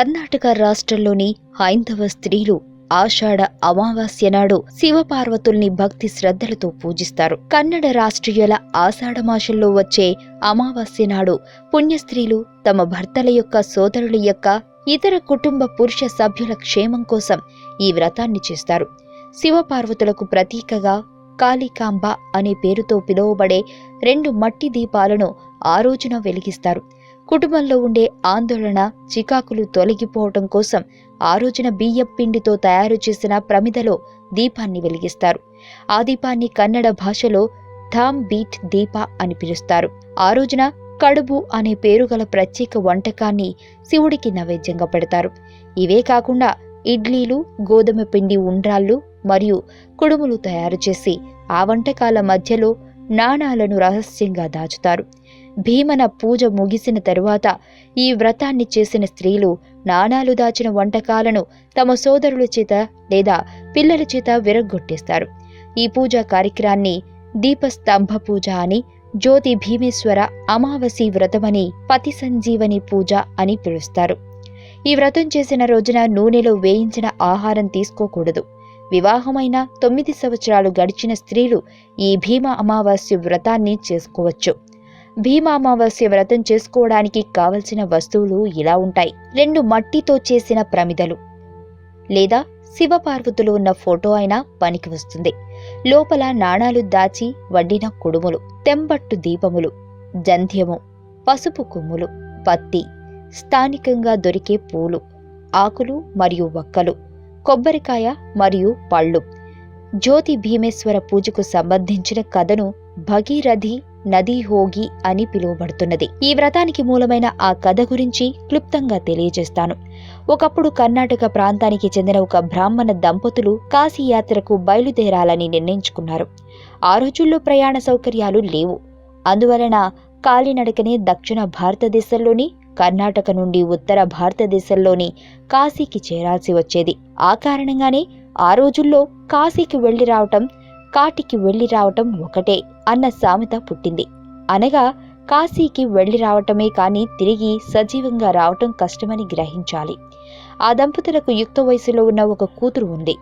కర్ణాటక రాష్ట్రంలోని హైందవ స్త్రీలు ఆషాఢ అమావాస్య నాడు శివపార్వతుల్ని భక్తి శ్రద్ధలతో పూజిస్తారు. కన్నడ రాష్ట్రీయుల ఆషాఢ మాసంలో వచ్చే అమావాస్య నాడు పుణ్యస్త్రీలు తమ భర్తల యొక్క సోదరుల యొక్క ఇతర కుటుంబ పురుష సభ్యుల క్షేమం కోసం ఈ వ్రతాన్ని చేస్తారు. శివపార్వతులకు ప్రతీకగా కాళికాంబ అనే పేరుతో పిలువబడే రెండు మట్టి దీపాలను ఆ రోజున వెలిగిస్తారు. కుటుంబంలో ఉండే ఆందోళన చికాకులు తొలగిపోవటం కోసం ఆ రోజున బియ్యం పిండితో తయారు చేసిన ప్రమిదలో దీపాన్ని వెలిగిస్తారు. ఆ దీపాన్ని కన్నడ భాషలో థామ్ బీట్ దీప అని పిలుస్తారు. ఆ రోజున కడుబు అనే పేరు గల ప్రత్యేక వంటకాన్ని శివుడికి నైవేద్యంగా పెడతారు. ఇవే కాకుండా ఇడ్లీలు గోధుమ పిండి ఉండ్రాళ్ళు మరియు కుడుములు తయారు చేసి ఆ వంటకాల మధ్యలో నాణాలను రహస్యంగా దాచుతారు. భీమన పూజ ముగిసిన తరువాత ఈ వ్రతాన్ని చేసిన స్త్రీలు నాణాలు దాచిన వంటకాలను తమ సోదరుల చేత లేదా పిల్లల చేత విరగ్గొట్టేస్తారు. ఈ పూజా కార్యక్రమాన్ని దీపస్తంభ పూజ అని జ్యోతి భీమేశ్వర అమావాసి వ్రతమని పతి సంజీవని పూజ అని పిలుస్తారు. ఈ వ్రతం చేసిన రోజున నూనెలో వేయించిన ఆహారం తీసుకోకూడదు. వివాహమైన తొమ్మిది సంవత్సరాలు గడిచిన స్త్రీలు ఈ భీమ అమావాస్య వ్రతాన్ని చేసుకోవచ్చు. భీమామావాస్య వ్రతం చేసుకోవడానికి కావలసిన వస్తువులు ఇలా ఉంటాయి. రెండు మట్టితో చేసిన ప్రమిదలు. లేదా శివపార్వతులు ఉన్న ఫోటో అయినా పనికి వస్తుంది. లోపల నాణాలు దాచి వడ్డిన కుడుములు తెంబట్టు దీపములు జంధ్యము పసుపు కొమ్ములు పత్తి స్థానికంగా దొరికే పూలు ఆకులు మరియు వక్కలు కొబ్బరికాయ మరియు పళ్ళు. జ్యోతి భీమేశ్వర పూజకు సంబంధించిన కథను భగీరథి నదీ హోగి అని పిలువబడుతున్నది. ఈ వ్రతానికి మూలమైన ఆ కథ గురించి క్లుప్తంగా తెలియజేస్తాను. ఒకప్పుడు కర్ణాటక ప్రాంతానికి చెందిన ఒక బ్రాహ్మణ దంపతులు కాశీయాత్రకు బయలుదేరాలని నిర్ణయించుకున్నారు. ఆ రోజుల్లో ప్రయాణ సౌకర్యాలు లేవు. అందువలన కాలినడకనే దక్షిణ భారతదేశంలోని కర్ణాటక నుండి ఉత్తర భారతదేశంలోని కాశీకి చేరాల్సి వచ్చేది. ఆ కారణంగానే ఆ రోజుల్లో కాశీకి వెళ్ళి రావటం కాటికి వెళ్ళి రావటం ఒకటే. అన్న సామెత పుట్టింది. అనగా కాశీకి వెళ్ళి రావటమే కాని తిరిగి సజీవంగా రావటం కష్టమని గ్రహించాలి. ఆ దంపతులకు యుక్త వయసులో ఉన్న ఒక కూతురు ఉంది.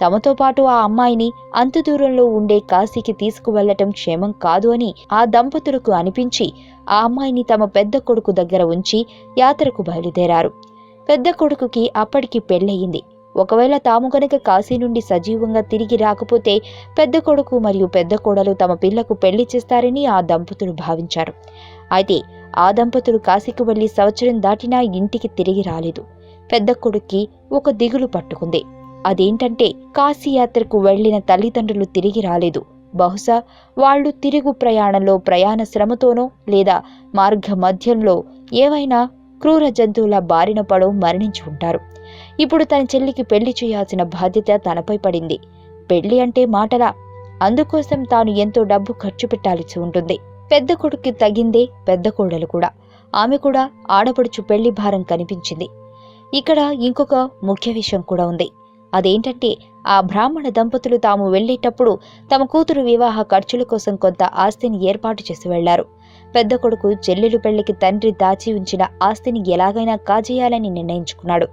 తమతో పాటు ఆ అమ్మాయిని అంత దూరంలో ఉండే కాశీకి తీసుకువెళ్ళటం క్షేమం కాదు అని ఆ దంపతులకు అనిపించి ఆ అమ్మాయిని తమ పెద్ద కొడుకు దగ్గర ఉంచి యాత్రకు బయలుదేరారు. పెద్ద కొడుకుకి అప్పటికి పెళ్ళయింది. ఒకవేళ తాము కనుక కాశీ నుండి సజీవంగా తిరిగి రాకపోతే పెద్ద కొడుకు మరియు పెద్ద కోడలు తమ పిల్లకు పెళ్ళి చేస్తారని ఆ దంపతులు భావించారు. అయితే ఆ దంపతులు కాశీకి వెళ్ళి సంవత్సరం దాటినా ఇంటికి తిరిగి రాలేదు. పెద్ద కొడుక్కి ఒక దిగులు పట్టుకుంది. అదేంటంటే కాశీ యాత్రకు వెళ్ళిన తల్లిదండ్రులు తిరిగి రాలేదు. బహుశా వాళ్ళు తిరుగు ప్రయాణంలో ప్రయాణ శ్రమతోనో లేదా మార్గ మధ్యంలో ఏవైనా క్రూర జంతువుల బారిన పడో మరణించి ఉంటారు. ఇప్పుడు తన చెల్లికి పెళ్ళి చేయాల్సిన బాధ్యత తనపై పడింది. పెళ్ళి అంటే మాటలా. అందుకోసం తాను ఎంతో డబ్బు ఖర్చు పెట్టాల్సి ఉంటుంది. పెద్ద కొడుక్కి తగిందే పెద్ద కోడలు కూడా. ఆమె కూడా ఆడపడుచు పెళ్ళి భారం కనిపించింది. ఇక్కడ ఇంకొక ముఖ్య విషయం కూడా ఉంది. అదేంటంటే ఆ బ్రాహ్మణ దంపతులు తాము వెళ్ళేటప్పుడు తమ కూతురు వివాహ ఖర్చుల కోసం కొంత ఆస్తిని ఏర్పాటు చేసి వెళ్ళారు. పెద్ద కొడుకు చెల్లెలు పెళ్ళికి తండ్రి దాచి ఉంచిన ఆస్తిని ఎలాగైనా కాజేయాలని నిర్ణయించుకున్నాడు.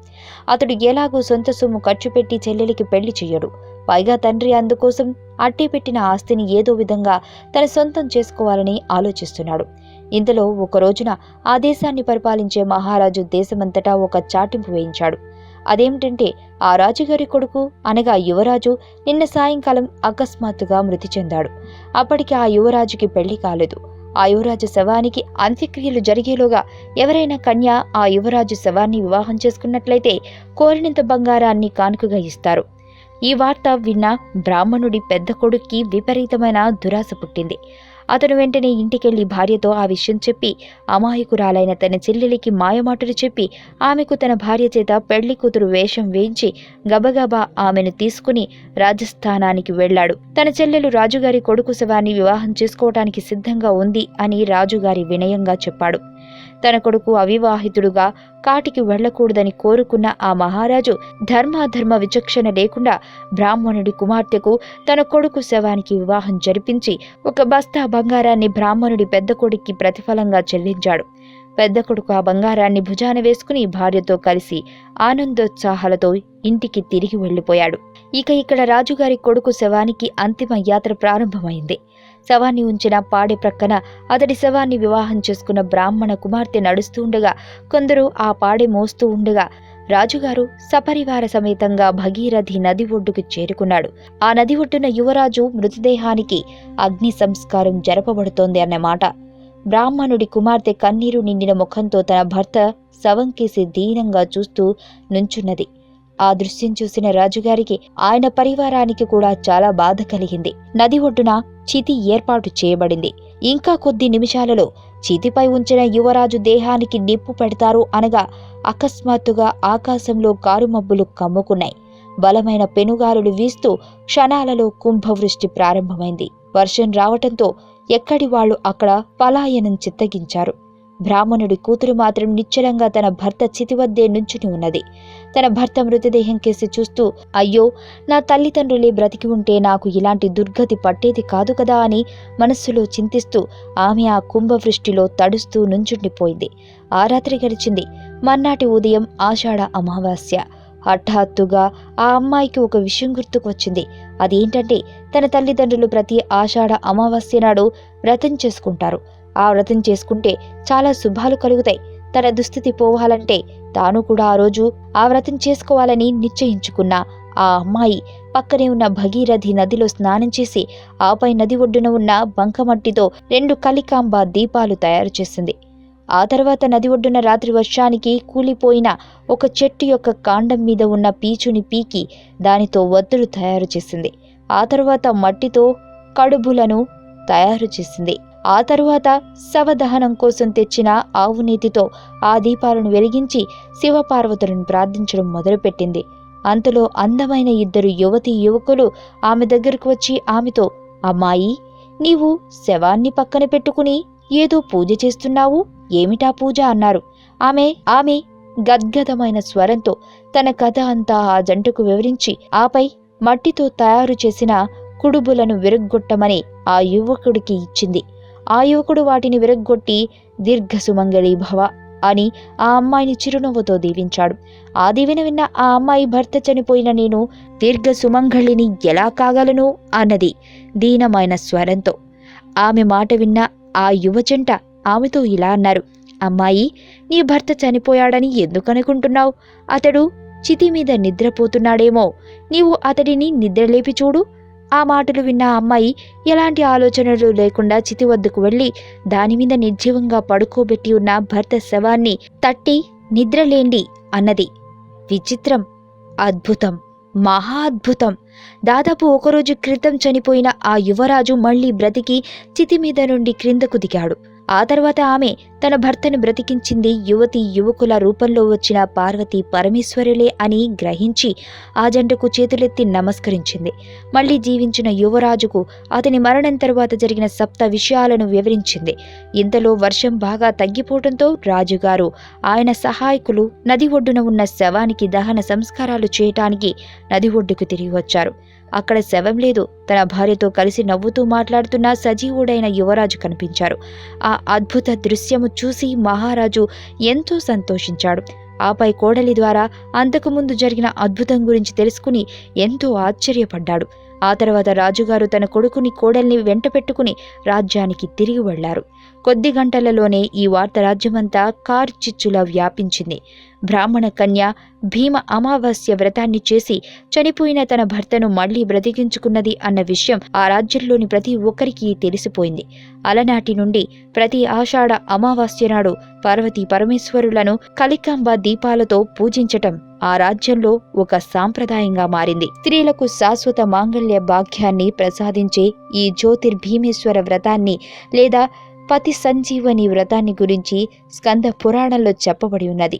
అతడు ఎలాగూ సొంత సొమ్ము ఖర్చు పెట్టి చెల్లెలికి పెళ్ళి చెయ్యడు. పైగా తండ్రి అందుకోసం అట్టి పెట్టిన ఆస్తిని ఏదో విధంగా తన సొంతం చేసుకోవాలని ఆలోచిస్తున్నాడు. ఇంతలో ఒక రోజున ఆ దేశాన్ని పరిపాలించే మహారాజు దేశమంతటా ఒక చాటింపు వేయించాడు. అదేమిటంటే ఆ రాజుగారి కొడుకు అనగా యువరాజు నిన్న సాయంకాలం అకస్మాత్తుగా మృతి చెందాడు. అప్పటికి ఆ యువరాజుకి పెళ్ళి కాలేదు. ఆ యువరాజు శవానికి అంత్యక్రియలు జరిగేలోగా ఎవరైనా కన్య ఆ యువరాజు శవాన్ని వివాహం చేసుకున్నట్లయితే కోరినంత బంగారాన్ని కానుకగా ఇస్తారు. ఈ వార్త విన్న బ్రాహ్మణుడి పెద్ద కొడుక్కి విపరీతమైన దురాశ పుట్టింది. అతను వెంటనే ఇంటికెళ్ళి భార్యతో ఆ విషయం చెప్పి అమాయకురాలైన తన చెల్లెలికి మాయమాటలు చెప్పి ఆమెకు తన భార్య చేత పెళ్ళి కూతురు వేషం వేయించి గబగబా ఆమెను తీసుకుని రాజస్థానానికి వెళ్ళాడు తన చెల్లెలు రాజుగారి కొడుకు శవాన్ని వివాహం చేసుకోవటానికి సిద్ధంగా ఉంది అని రాజుగారి వినయంగా చెప్పాడు. తన కొడుకు అవివాహితుడుగా కాటికి వెళ్ళకూడదని కోరుకున్న ఆ మహారాజు ధర్మాధర్మ విచక్షణ లేకుండా బ్రాహ్మణుడి కుమార్తెకు తన కొడుకు శవానికి వివాహం జరిపించి ఒక బస్తా బంగారాన్ని బ్రాహ్మణుడి పెద్ద కొడుక్కి ప్రతిఫలంగా చెల్లించాడు. పెద్ద కొడుకు ఆ బంగారాన్ని భుజాన వేసుకుని భార్యతో కలిసి ఆనందోత్సాహాలతో ఇంటికి తిరిగి వెళ్ళిపోయాడు. ఇక ఇక్కడ రాజుగారి కొడుకు శవానికి అంతిమ యాత్ర ప్రారంభమైంది. శవాన్ని ఉంచిన పాడె ప్రక్కన అతడి శవాన్ని వివాహం చేసుకున్న బ్రాహ్మణ కుమార్తె నడుస్తూ ఉండగా కొందరు ఆ పాడె మోస్తూ ఉండగా రాజుగారు సపరివార సమేతంగా భగీరథి నది ఒడ్డుకు చేరుకున్నాడు. ఆ నది ఒడ్డున యువరాజు మృతదేహానికి అగ్ని సంస్కారం జరపబడుతోంది అన్నమాట. బ్రాహ్మణుడి కుమార్తె కన్నీరు నిండిన ముఖంతో తన భర్త శవంకేసి దీనంగా చూస్తూ నుంచున్నది. ఆ దృశ్యం చూసిన రాజుగారికి ఆయన పరివారానికి కూడా చాలా బాధ కలిగింది. నది ఒడ్డున చితి ఏర్పాటు చేయబడింది. ఇంకా కొద్ది నిమిషాలలో చితిపై ఉంచిన యువరాజు దేహానికి నిప్పు పెడతారు అనగా అకస్మాత్తుగా ఆకాశంలో కారుమబ్బులు కమ్ముకున్నాయి. బలమైన పెనుగాలులు వీస్తూ క్షణాలలో కుంభవృష్టి ప్రారంభమైంది. వర్షం రావటంతో ఎక్కడి వాళ్ళు అక్కడ పలాయనం చిత్తగించారు. బ్రాహ్మణుడి కూతురు మాత్రం నిశ్చలంగా తన భర్త చితి వద్దే నుంచుని ఉన్నది. తన భర్త మృతదేహం కేసి చూస్తూ అయ్యో నా తల్లిదండ్రులే బ్రతికి ఉంటే నాకు ఇలాంటి దుర్గతి పట్టేది కాదు కదా అని మనస్సులో చింతిస్తూ ఆమె ఆ కుంభవృష్టిలో తడుస్తూ నుంచుండిపోయింది. ఆ రాత్రి గడిచింది. మర్నాటి ఉదయం ఆషాఢ అమావాస్య. హఠాత్తుగా ఆ అమ్మాయికి ఒక విషయం గుర్తుకు వచ్చింది అదేంటంటే తన తల్లిదండ్రులు ప్రతి ఆషాఢ అమావాస్య నాడు వ్రతం చేసుకుంటారు. ఆ వ్రతం చేసుకుంటే చాలా శుభాలు కలుగుతాయి. తన దుస్థితి పోవాలంటే తాను కూడా ఆ రోజు ఆ వ్రతం చేసుకోవాలని నిశ్చయించుకున్న ఆ అమ్మాయి పక్కనే ఉన్న భగీరథి నదిలో స్నానం చేసి ఆపై నది ఒడ్డున ఉన్న బంకమట్టితో రెండు కలికాంబ దీపాలు తయారు చేసింది. ఆ తర్వాత నది ఒడ్డున రాత్రి వర్షానికి కూలిపోయిన ఒక చెట్టు యొక్క కాండం మీద ఉన్న పీచుని పీకి దానితో వత్తులు తయారు చేసింది. ఆ తర్వాత మట్టితో కడుబులను తయారు చేసింది. ఆ తరువాత శవదహనం కోసం తెచ్చిన ఆవు నీతితో ఆ దీపాలను వెలిగించి శివపార్వతులను ప్రార్థించడం మొదలుపెట్టింది. అంతలో అందమైన ఇద్దరు యువతి యువకులు ఆమె దగ్గరకు వచ్చి ఆమెతో అమ్మాయి నీవు శవాన్ని పక్కన పెట్టుకుని ఏదో పూజ చేస్తున్నావు? ఏమిటా పూజ? అన్నారు. ఆమె ఆమె గద్గదమైన స్వరంతో తన కథ అంతా ఆ జంటకు వివరించి ఆపై మట్టితో తయారు చేసిన కుడుబులను విరగ్గొట్టమని ఆ యువకుడికి ఇచ్చింది. ఆ యువకుడు వాటిని విరగ్గొట్టి దీర్ఘ సుమంగళి భవ అని ఆ అమ్మాయిని చిరునవ్వుతో దీవించాడు. ఆ దీవెన విన్న ఆ అమ్మాయి భర్త చనిపోయిన నేను దీర్ఘ సుమంగళిని ఎలా కాగలను? అన్నది దీనమైన స్వరంతో. ఆమె మాట విన్న ఆ యువజంట ఆమెతో ఇలా అన్నారు. అమ్మాయి నీ భర్త చనిపోయాడని ఎందుకనుకుంటున్నావు అతడు చితి మీద నిద్రపోతున్నాడేమో. నీవు అతడిని నిద్రలేపి చూడు. ఆ మాటలు విన్న అమ్మాయి ఎలాంటి ఆలోచనలు లేకుండా చితి వద్దకు వెళ్ళి దానిమీద నిర్జీవంగా పడుకోబెట్టి ఉన్న భర్త శవాన్ని తట్టి నిద్రలేండి అన్నది. విచిత్రం అద్భుతం మహా అద్భుతం. దాదాపు ఒకరోజు క్రితం చనిపోయిన ఆ యువరాజు మళ్ళీ బ్రతికి చితి మీద నుండి క్రిందకు దిగాడు. ఆ తర్వాత ఆమె తన భర్తను బ్రతికించింది యువతి యువకుల రూపంలో వచ్చిన పార్వతి పరమేశ్వరులే అని గ్రహించి ఆ జంటకు చేతులెత్తి నమస్కరించింది. మళ్ళీ జీవించిన యువరాజుకు అతని మరణం తరువాత జరిగిన సప్త విషయాలను వివరించింది. ఇంతలో వర్షం బాగా తగ్గిపోవడంతో రాజుగారు ఆయన సహాయకులు నది ఒడ్డున ఉన్న శవానికి దహన సంస్కారాలు చేయటానికి నది ఒడ్డుకు తిరిగి వచ్చారు. అక్కడ శవం లేదు. తన భార్యతో కలిసి నవ్వుతూ మాట్లాడుతున్న సజీవుడైన యువరాజు కనిపించారు. ఆ అద్భుత దృశ్యము చూసి మహారాజు ఎంతో సంతోషించాడు. ఆపై కోడలి ద్వారా అంతకుముందు జరిగిన అద్భుతం గురించి తెలుసుకుని ఎంతో ఆశ్చర్యపడ్డాడు. ఆ తర్వాత రాజుగారు తన కొడుకుని కోడల్ని వెంట పెట్టుకుని రాజ్యానికి తిరిగి వెళ్ళారు కొద్ది గంటలలోనే ఈ వార్త రాజ్యమంతా కార్చిచ్చులా వ్యాపించింది. బ్రాహ్మణ కన్య భీమ అమావాస్య వ్రతాన్ని చేసి చనిపోయిన తన భర్తను మళ్ళీ బ్రతికించుకున్నది అన్న విషయం ఆ రాజ్యంలోని ప్రతి ఒక్కరికి తెలిసిపోయింది. అలనాటి నుండి ప్రతి ఆషాఢ అమావాస్య నాడు పార్వతీ పరమేశ్వరులను కలికాంబ దీపాలతో పూజించటం ఆ రాజ్యంలో ఒక సాంప్రదాయంగా మారింది. స్త్రీలకు శాశ్వత మాంగళ్య భాగ్యాన్ని ప్రసాదించే ఈ జ్యోతిర్భీమేశ్వర వ్రతాన్ని లేదా పతి సంజీవని వ్రతాన్ని గురించి స్కంద పురాణంలో చెప్పబడి ఉన్నది.